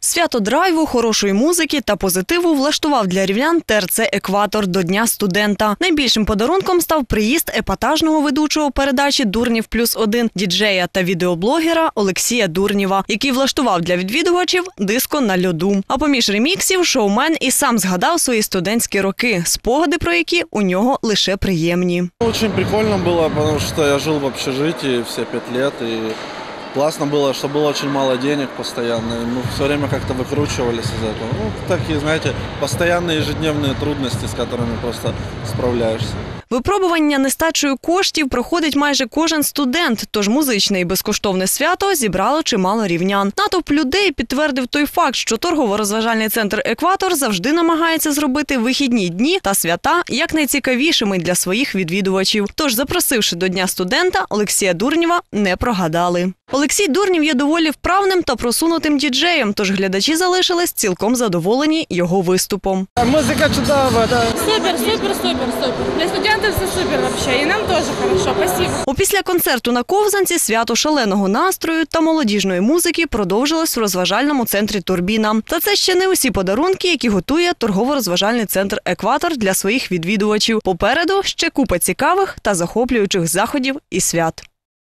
Свято драйву, хорошої музики та позитиву влаштував для рівнян ТРЦ Екватор до Дня студента. Найбільшим подарунком став приїзд епатажного ведучого передачі Дурнів плюс один діджея та відеоблогера Олексія Дурнєва, який влаштував для відвідувачів диско на льоду. А поміж реміксів шоумен і сам згадав свої студентські роки, спогади про які у нього лише приємні. Очень прикольно было, потому что я жил в общежитии все пять лет, и классно было, что было очень мало денег постоянно, и мы все время как-то выкручивались из этого. Ну, такие, знаете, постоянные ежедневные трудности, с которыми просто справляешься. Випробування нестачею коштів проходить майже кожен студент, тож музичне і безкоштовне свято зібрало чимало рівнян. Натовп людей підтвердив той факт, що торгово-розважальний центр Екватор завжди намагається зробити вихідні дні та свята якнайцікавішими для своїх відвідувачів. Тож, запросивши до Дня студента, Олексія Дурнєва не прогадали. Олексій Дурнів є доволі вправним та просунутим діджеєм, тож глядачі залишились цілком задоволені його виступом. Музыка чудова, да. Супер, супер, супер, супер. Для студентов все супер вообще. И нам тоже хорошо. Спасибо. Опісля концерту на ковзанці свято шаленого настрою та молодіжної музики продовжилось в розважальному центрі Турбіна. Та це ще не усі подарунки, які готує торгово-розважальний центр Екватор для своїх відвідувачів. Попереду ще купа цікавих та захоплюючих заходів і свят.